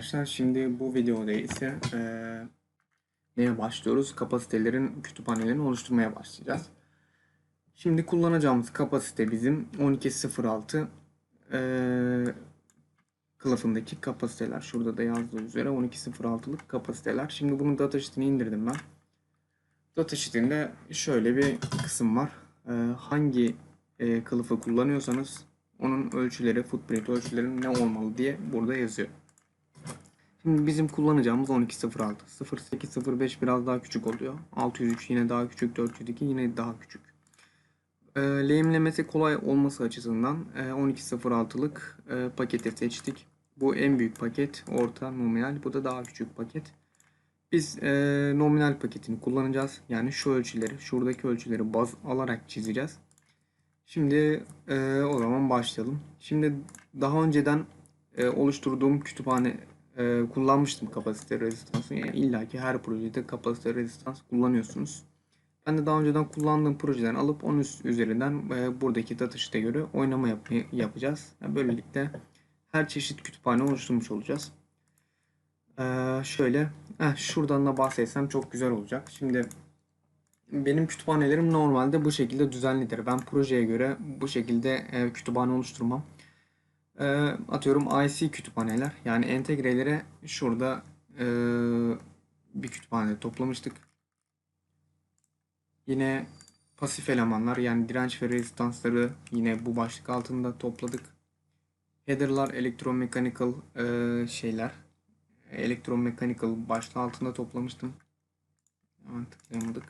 arkadaşlar. Şimdi bu videoda ise eee, neye başlıyoruz? Kapasitelerin kütüphanelerini oluşturmaya başlayacağız. Şimdi kullanacağımız kapasite bizim 1206 eee kılıfındaki kapasiteler. Şurada da yazdığı üzere 1206'lık kapasiteler. Şimdi bunun datasheet'ini indirdim ben. Datasheet'inde şöyle bir kısım var. Eee, hangi eee, kılıfı kullanıyorsanız onun ölçüleri, footprint ölçüleri ne olmalı diye burada yazıyor. Şimdi bizim kullanacağımız 1206. 0805 biraz daha küçük oluyor. 603 yine daha küçük. 402 yine daha küçük. E, lehimlemesi kolay olması açısından e, 1206'lık e, paketi seçtik. Bu en büyük paket. Orta, nominal. Bu da daha küçük paket. Biz e, nominal paketini kullanacağız. Yani şu ölçüleri, şuradaki ölçüleri baz alarak çizeceğiz. Şimdi e, o zaman başlayalım. Şimdi daha önceden e, oluşturduğum kütüphane e, kullanmıştım kapasite rezistansı. Yani illa ki her projede kapasite rezistans kullanıyorsunuz. Ben de daha önceden kullandığım projeden alıp onun üzerinden e, buradaki datışta göre oynama yap- yapacağız. Yani böylelikle her çeşit kütüphane oluşturmuş olacağız. E, şöyle, heh, şuradan da bahsetsem çok güzel olacak. Şimdi benim kütüphanelerim normalde bu şekilde düzenlidir. Ben projeye göre bu şekilde e, kütüphane oluşturmam. E, atıyorum IC kütüphaneler yani entegreleri şurada e, bir kütüphane toplamıştık. Yine pasif elemanlar yani direnç ve rezistansları yine bu başlık altında topladık. Header'lar elektromekanikal e, şeyler. Elektromekanikal başlığı altında toplamıştım. Hemen tıklayamadık.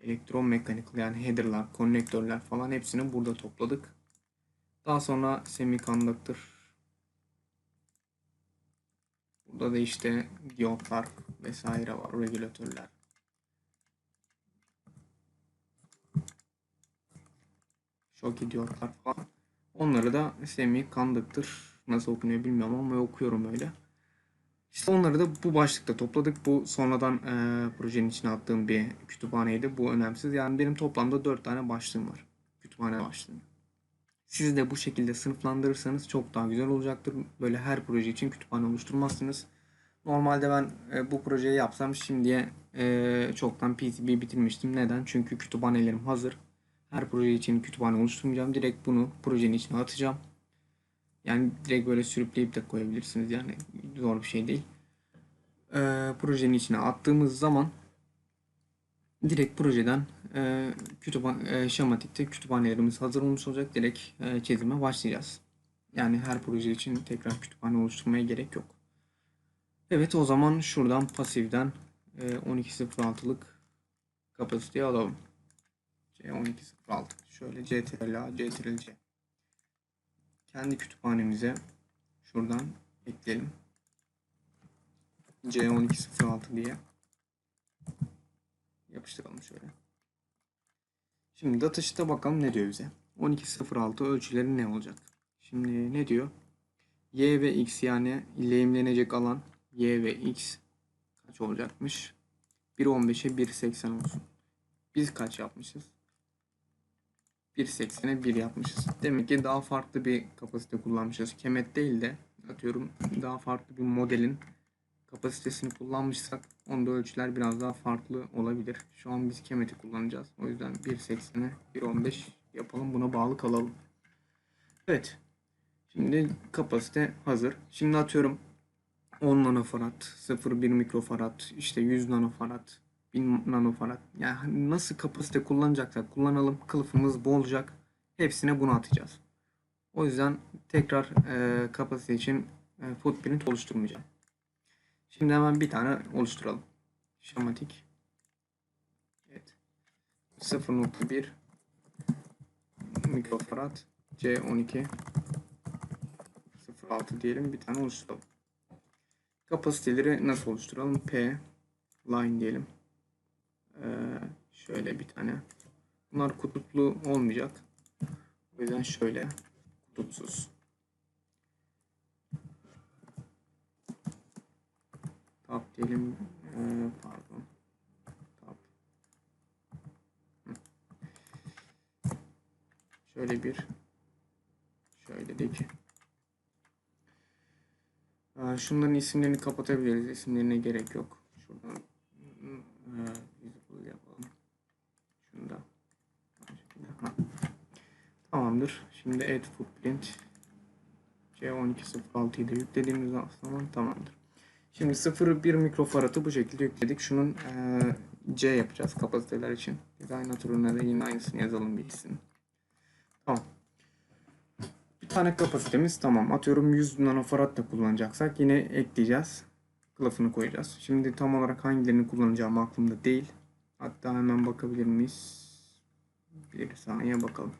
Elektromekanikal yani header'lar, konnektörler falan hepsini burada topladık. Daha sonra semiconductor. Burada da işte diyotlar vesaire var, regülatörler. Shock diyotlar falan. Onları da semiconductor nasıl okunuyor bilmiyorum ama okuyorum öyle. İşte onları da bu başlıkta topladık. Bu sonradan e, projenin içine attığım bir kütüphaneydi. Bu önemsiz. Yani benim toplamda 4 tane başlığım var. Kütüphane başlığı. Siz de bu şekilde sınıflandırırsanız çok daha güzel olacaktır. Böyle her proje için kütüphane oluşturmazsınız. Normalde ben e, bu projeyi yapsam şimdiye e, çoktan PCB bitirmiştim. Neden? Çünkü kütüphanelerim hazır. Her proje için kütüphane oluşturmayacağım. Direkt bunu projenin içine atacağım. Yani direkt böyle sürükleyip de koyabilirsiniz. Yani zor bir şey değil. Ee, projenin içine attığımız zaman direkt projeden e, kütüphane, e, şematikte kütüphanelerimiz hazır olmuş olacak. Direkt e, çizime başlayacağız. Yani her proje için tekrar kütüphane oluşturmaya gerek yok. Evet o zaman şuradan pasifden e, 12.06'lık kapasiteyi alalım. C12.06 şöyle CTRL-A, CTRL-C kendi kütüphanemize şuradan ekleyelim. C1206 diye yapıştıralım şöyle. Şimdi datasheet'e bakalım ne diyor bize. 1206 ölçüleri ne olacak? Şimdi ne diyor? Y ve X yani lehimlenecek alan Y ve X kaç olacakmış? 1.15'e 1.80 olsun. Biz kaç yapmışız? 1.80'e 1 yapmışız. Demek ki daha farklı bir kapasite kullanmışız. Kemet değil de atıyorum daha farklı bir modelin kapasitesini kullanmışsak onda ölçüler biraz daha farklı olabilir. Şu an biz Kemet'i kullanacağız. O yüzden 1.80'e 1.15 yapalım. Buna bağlı kalalım. Evet. Şimdi kapasite hazır. Şimdi atıyorum 10 nanofarad, 0.1 mikrofarad, işte 100 nanofarad, 1000 nanofarad. Yani nasıl kapasite kullanacaksak kullanalım. Kılıfımız bolacak. Hepsine bunu atacağız. O yüzden tekrar e, kapasite için e, footprint oluşturmayacağım. Şimdi hemen bir tane oluşturalım. Şematik. Evet. 0.1 mikrofarad C12 06 diyelim bir tane oluşturalım. Kapasiteleri nasıl oluşturalım? P line diyelim. Ee, şöyle bir tane. Bunlar kutuplu olmayacak. O yüzden şöyle kutupsuz. Tab diyelim. Ee, pardon. Tab. Şöyle bir. Şöyle dedik. Ee, şunların isimlerini kapatabiliriz. İsimlerine gerek yok. Şuradan visible yapalım. Şunu da. Tamamdır. Şimdi add footprint C1206'yı da yüklediğimiz zaman tamamdır. Şimdi 0.1 mikrofaradı bu şekilde yükledik. Şunun e, C yapacağız kapasiteler için. Design türüne de yine aynısını yazalım bir isim. Tamam. Bir tane kapasitemiz tamam. Atıyorum 100 nanofarad da kullanacaksak yine ekleyeceğiz. Kılıfını koyacağız. Şimdi tam olarak hangilerini kullanacağım aklımda değil. Hatta hemen bakabilir miyiz? Bir saniye bakalım.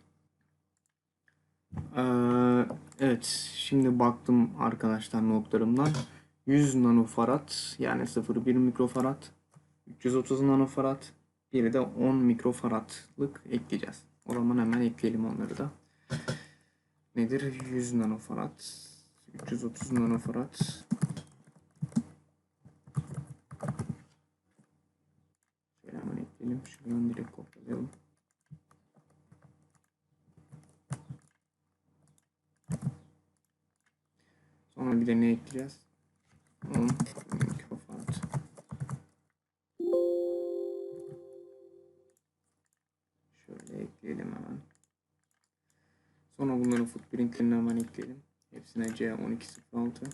Ee, evet şimdi baktım arkadaşlar notlarımdan. 100 nanofarad yani 0,1 mikrofarad 330 nanofarad biri de 10 mikrofaradlık ekleyeceğiz. O zaman hemen ekleyelim onları da. Nedir? 100 nanofarad 330 nanofarad Şöyle hemen ekleyelim. Şuradan direkt kopyalayalım. Sonra bir de ne ekleyeceğiz? 10 mikrofarad. Şöyle ekleyelim hemen. Sonra bunların footprintlerini hemen ekleyelim. Hepsine C1206.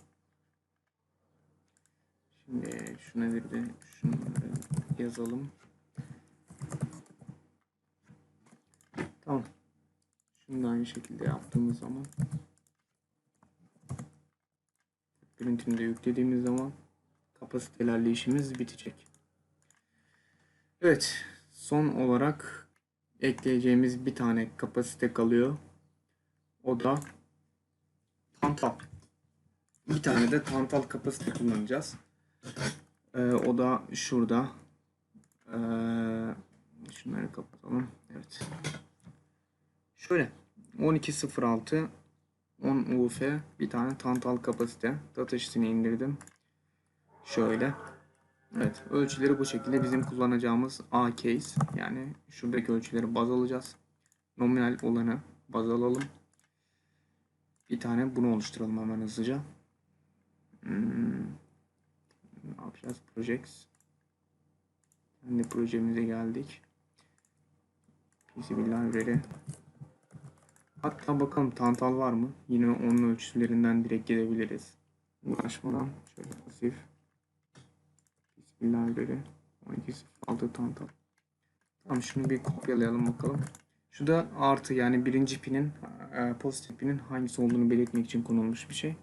Şimdi şu nedir de şunları yazalım. Tamam. Şunu da aynı şekilde yaptığımız zaman De yüklediğimiz zaman kapasitelerle işimiz bitecek. Evet. Son olarak ekleyeceğimiz bir tane kapasite kalıyor. O da tantal. Bir tane de tantal kapasite kullanacağız. Ee, o da şurada. Ee, şunları kapatalım. Evet. Şöyle 1206 10 UF bir tane tantal kapasite. Data indirdim. Şöyle. Evet ölçüleri bu şekilde bizim kullanacağımız A case yani şuradaki ölçüleri baz alacağız. Nominal olanı baz alalım. Bir tane bunu oluşturalım hemen hızlıca. Hmm. Ne yapacağız? Projects. Kendi projemize geldik. Library. Hatta bakalım tantal var mı? Yine onun ölçülerinden direkt gidebiliriz. Uğraşmadan şöyle pasif. PCB library. 12.06 tantal. Tamam şunu bir kopyalayalım bakalım. Şu da artı yani birinci pinin e, pozitif pinin hangisi olduğunu belirtmek için konulmuş bir şey.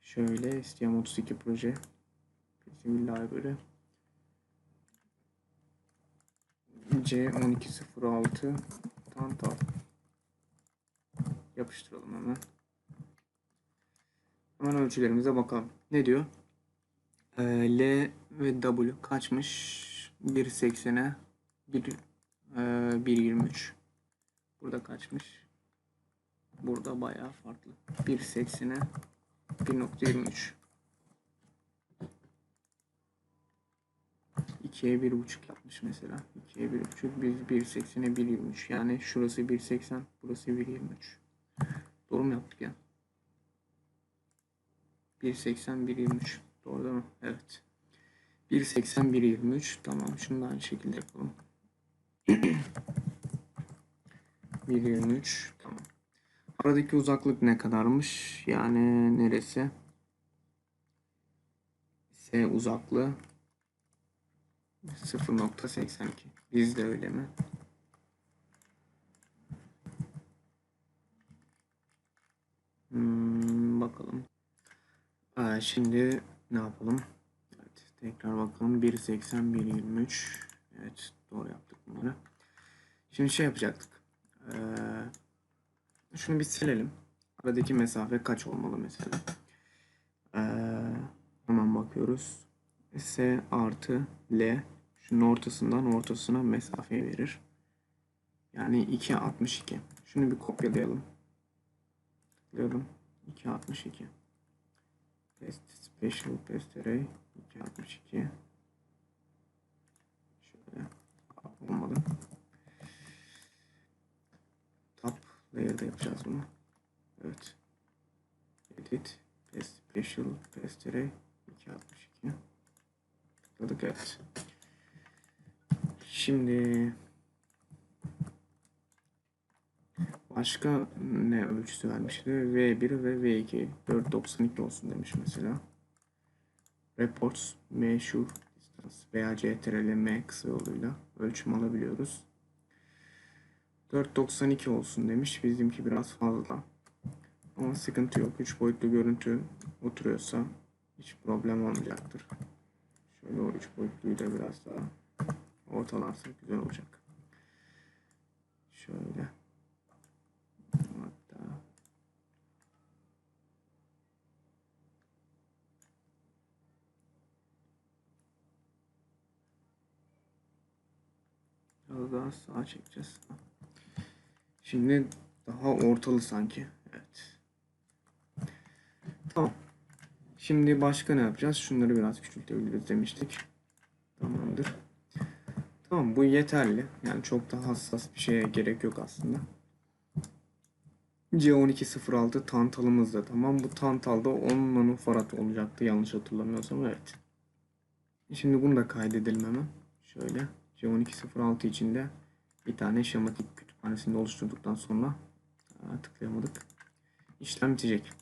Şöyle STM32 proje. PCB library. C1206 tantal. Yapıştıralım hemen. Hemen ölçülerimize bakalım. Ne diyor? Ee, L ve W kaçmış? 1.80'e 1 e, 1.23. Burada kaçmış? Burada bayağı farklı. 1.80'e 1.23. 2'ye 1.5 yapmış mesela. 2'ye 1.5 biz 1.80'e 1.23. Yani şurası 1.80 burası 1.23. Doğru mu yaptık ya? 1.80 1.23 doğru değil mi? Evet. 1.80 1.23 tamam şunu da aynı şekilde yapalım. 1.23 tamam. Aradaki uzaklık ne kadarmış? Yani neresi? S uzaklığı 0.82. Bizde öyle mi? Hmm, bakalım. Aa, şimdi ne yapalım? Evet, tekrar bakalım. 1.80, 1.23. Evet, doğru yaptık bunları. Şimdi şey yapacaktık. Ee, şunu bir silelim. Aradaki mesafe kaç olmalı mesela? Ee, hemen bakıyoruz. S artı L şunun ortasından ortasına mesafe verir. Yani 2.62. Şunu bir kopyalayalım. Tıklayalım. 2.62. Test special test array 2.62. Şöyle olmadı. Top layer'da yapacağız bunu. Evet. Edit test special göstereyim. 2.62. Tıkladık evet. Şimdi başka ne ölçüsü vermişti? V1 ve V2 492 olsun demiş mesela. Reports measure distance veya CTRL M kısa yoluyla ölçüm alabiliyoruz. 492 olsun demiş. Bizimki biraz fazla. Ama sıkıntı yok. 3 boyutlu görüntü oturuyorsa hiç problem olmayacaktır. Şöyle o 3 boyutluyu da biraz daha ortalarsak güzel olacak. Şöyle. Hatta biraz daha sağa çekeceğiz. Şimdi daha ortalı sanki. Evet. Tamam. Şimdi başka ne yapacağız? Şunları biraz küçültebiliriz demiştik. Tamamdır. Tamam bu yeterli. Yani çok da hassas bir şeye gerek yok aslında. C1206 tantalımız da tamam. Bu tantalda 10 nanofarad olacaktı yanlış hatırlamıyorsam. Evet. Şimdi bunu da kaydedelim hemen. Şöyle. C1206 içinde bir tane şematik kütüphanesinde oluşturduktan sonra Aa, tıklayamadık. İşlem bitecek.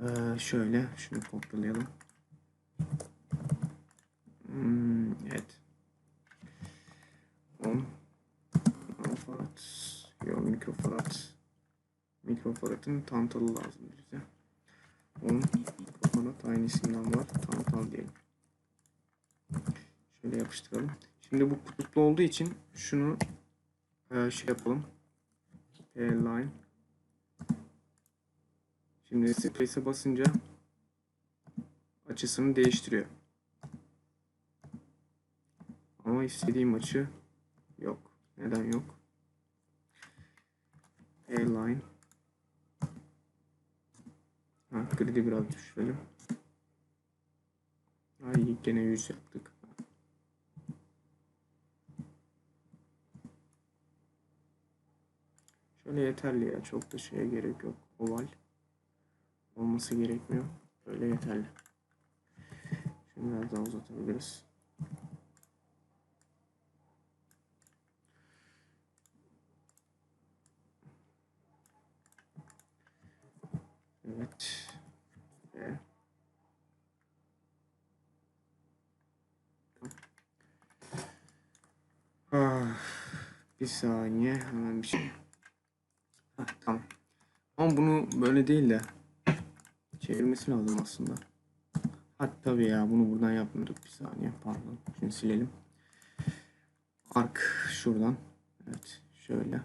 Ee, şöyle şunu kopyalayalım. Hmm, evet. 10 nanofarad yok mikrofarad mikrofaradın tantalı lazım bize. 10 mikrofarad aynı isimden var. Tantal diyelim. Şöyle yapıştıralım. Şimdi bu kutuplu olduğu için şunu e, şey yapalım. line. Şimdi space'e basınca açısını değiştiriyor. Ama istediğim açı yok. Neden yok? line. Ha, gridi biraz düşürelim. Ay gene 100 yaptık. Şöyle yeterli ya. Çok da şeye gerek yok. Oval. Olması gerekmiyor. Böyle yeterli. Şimdi biraz daha uzatabiliriz. Evet. Ve Ah, bir saniye hemen bir şey. Heh, tamam. Ama bunu böyle değil de çevirmesi lazım aslında. Ha tabii ya bunu buradan yapmıyorduk bir saniye pardon. Şimdi silelim. Ark şuradan. Evet şöyle.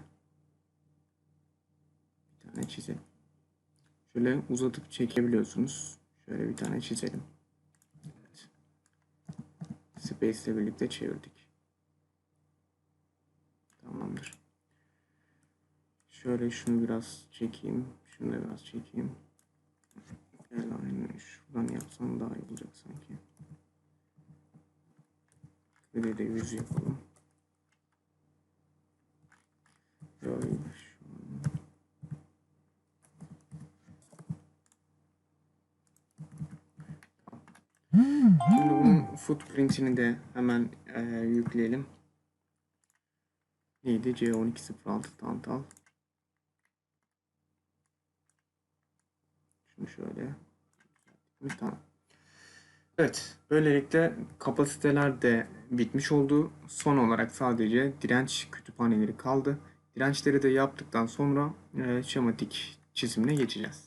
Bir tane çizelim. Şöyle uzatıp çekebiliyorsunuz. Şöyle bir tane çizelim. Evet. Space ile birlikte çevirdik. Tamamdır. Şöyle şunu biraz çekeyim. Şunu da biraz çekeyim. Gel aynı şuradan yapsam daha iyi olacak sanki. Bir de yüz yapalım. Şöyle şu Şimdi bunun footprint'ini de hemen e, yükleyelim. Neydi? C1206 Tantal. Şunu şöyle. Tamam. Evet. Böylelikle kapasiteler de bitmiş oldu. Son olarak sadece direnç kütüphaneleri kaldı. Dirençleri de yaptıktan sonra e, şematik çizimine geçeceğiz.